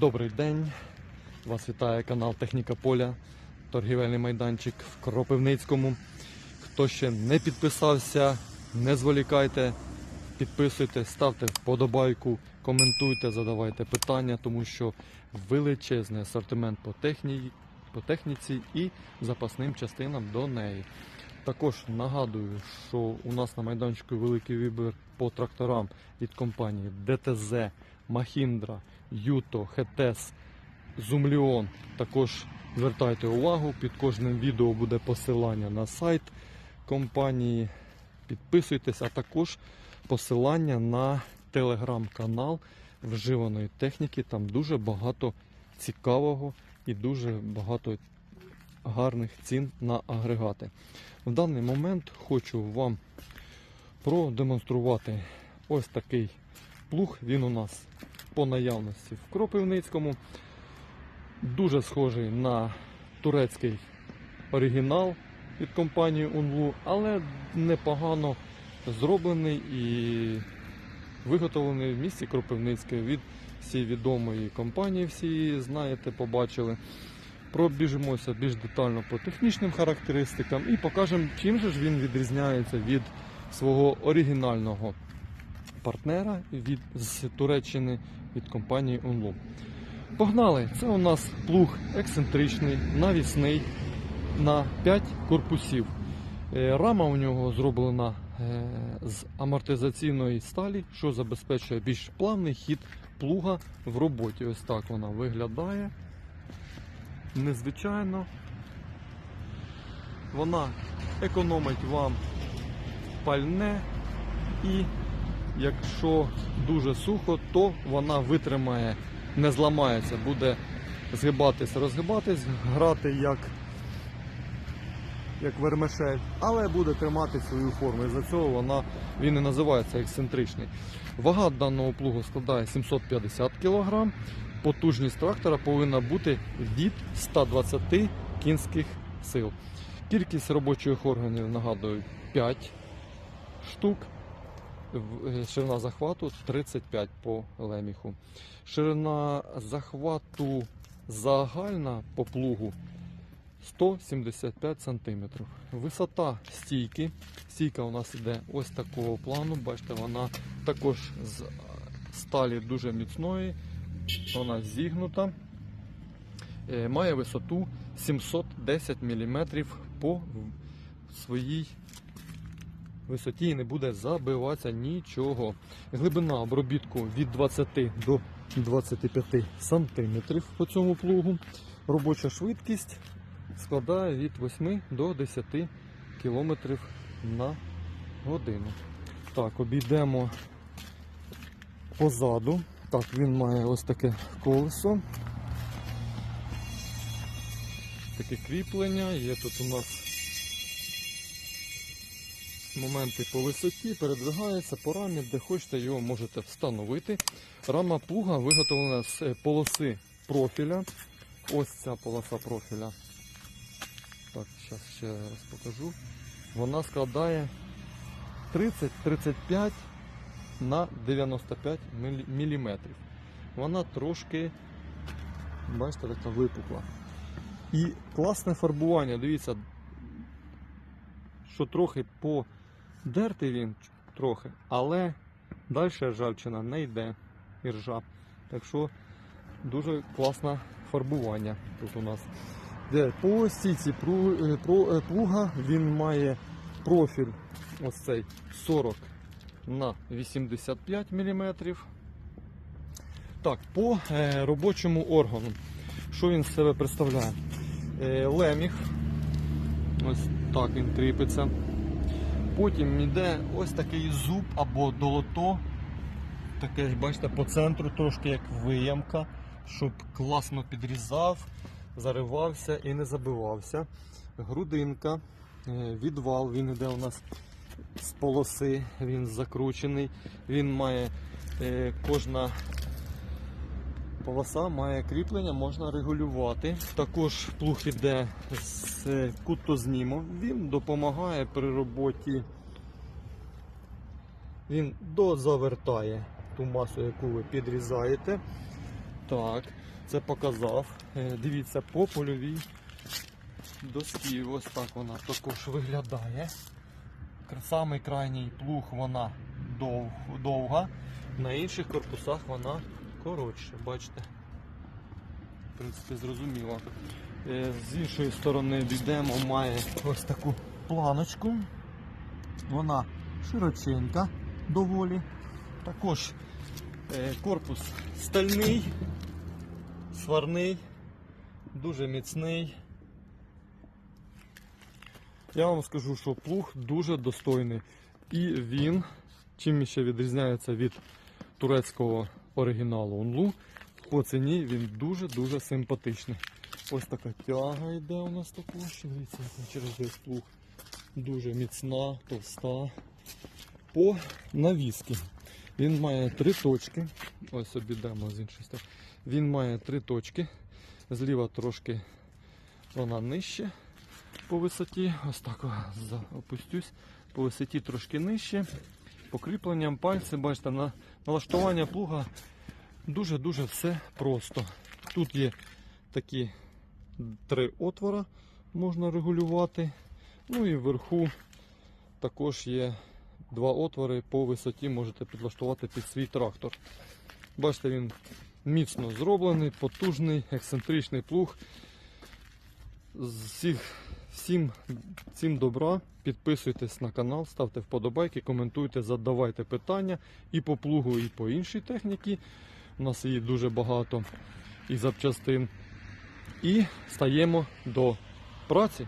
Добрий день. Вас вітає канал Техніка Поля, торгівельний майданчик в Кропивницькому. Хто ще не підписався, не зволікайте, підписуйте, ставте вподобайку, коментуйте, задавайте питання, тому що величезний асортимент по, техні... по техніці і запасним частинам до неї. Також нагадую, що у нас на майданчику великий вибір по тракторам від компанії ДТЗ, Махіндра, Юто, Хетес, Зумліон. Також звертайте увагу, під кожним відео буде посилання на сайт компанії. Підписуйтесь, а також посилання на телеграм-канал вживаної техніки. Там дуже багато цікавого і дуже багато гарних цін на агрегати. В даний момент хочу вам продемонструвати ось такий плуг. Він у нас по наявності в Кропивницькому. Дуже схожий на турецький оригінал від компанії Unlu, але непогано зроблений і виготовлений в місті Кропивницьке від всієї відомої компанії, всі її знаєте, побачили. Пробіжимося більш детально по технічним характеристикам і покажемо, чим же ж він відрізняється від свого оригінального партнера від, з Туреччини від компанії Unlu. Погнали! Це у нас плуг ексцентричний, навісний на 5 корпусів. Е, Рама у нього зроблена е, з амортизаційної сталі, що забезпечує більш плавний хід плуга в роботі. Ось так вона виглядає. Незвичайно. Вона економить вам пальне і якщо дуже сухо, то вона витримає, не зламається, буде згибатись, розгибатись, грати як, як вермишель, але буде тримати свою форму. І за цього вона, він і називається ексцентричний. Вага даного плугу складає 750 кг. Потужність трактора повинна бути від 120 кінських сил. Кількість робочих органів, нагадую, 5 штук. Е, Ширина захвату 35 по леміху. Ширина захвату загальна по плугу 175 см. Висота стійки. Стійка у нас іде ось такого плану. Бачите, вона також з е, сталі дуже міцної. Вона зігнута. Е, Має висоту 710 мм по своїй висоті і не буде забиватися нічого. Глибина обробітку від 20 до 25 см по цьому плугу. Робоча швидкість складає від 8 до 10 км на годину. Так, обійдемо позаду. Так, він має ось таке колесо. Таке кріплення. Є тут у нас моменти по висоті, передвигається по рамі, де хочете його можете встановити. Рама плуга виготовлена з е, полоси профіля. Ось ця полоса профіля. Так, зараз ще раз покажу. Вона складає 30-35 на 95 мм. Вона трошки, бачите, така випукла. І класне фарбування, дивіться, що трохи подертий він трохи, але далі ржавчина не йде і ржа. Так що дуже класне фарбування тут у нас. Де по стійці е, е, плуга він має профіль ось цей 40 на 85 мм. Так, по е, робочому органу. Що він з себе представляє? Леміг. Ось так він кріпиться. Потім йде ось такий зуб або долото. Таке, бачите, по центру трошки як виямка, щоб класно підрізав, заривався і не забивався. Грудинка, е, відвал, він йде у нас з полоси, він закручений, він має е, кожна полоса має кріплення, можна регулювати. Також плуг іде з кутознімом, він допомагає при роботі. Він дозавертає ту масу, яку ви підрізаєте. Так, це показав. Е, Дивіться, по польовій доскі. Ось так вона також виглядає. Самий крайній плуг вона дов, довга, на інших корпусах вона коротша, бачите. В принципі, зрозуміло. Е, З іншої сторони дійдемо, має ось таку планочку. Вона широченька доволі. Також е, корпус стальний, сварний, дуже міцний. Я вам скажу, що плуг дуже достойний. І він, чим ще відрізняється від турецького оригіналу Онлу, по ціні він дуже-дуже симпатичний. Ось така тяга йде у нас також. Дивіться, через весь плуг. Дуже міцна, товста. По навіски. Він має три точки. Ось обійдемо з іншої сторони. Він має три точки. Зліва трошки вона нижче по висоті. Ось так опустюсь. По висоті трошки нижче. Покріпленням пальців, бачите, на налаштування плуга дуже-дуже все просто. Тут є такі три отвора, можна регулювати. Ну і вверху також є два отвори по висоті, можете підлаштувати під свій трактор. Бачите, він міцно зроблений, потужний, ексцентричний плуг. З Всіх, всім, всім добра. Підписуйтесь на канал, ставте вподобайки, коментуйте, задавайте питання і по плугу, і по іншій техніці. У нас її дуже багато і запчастин. І стаємо до праці.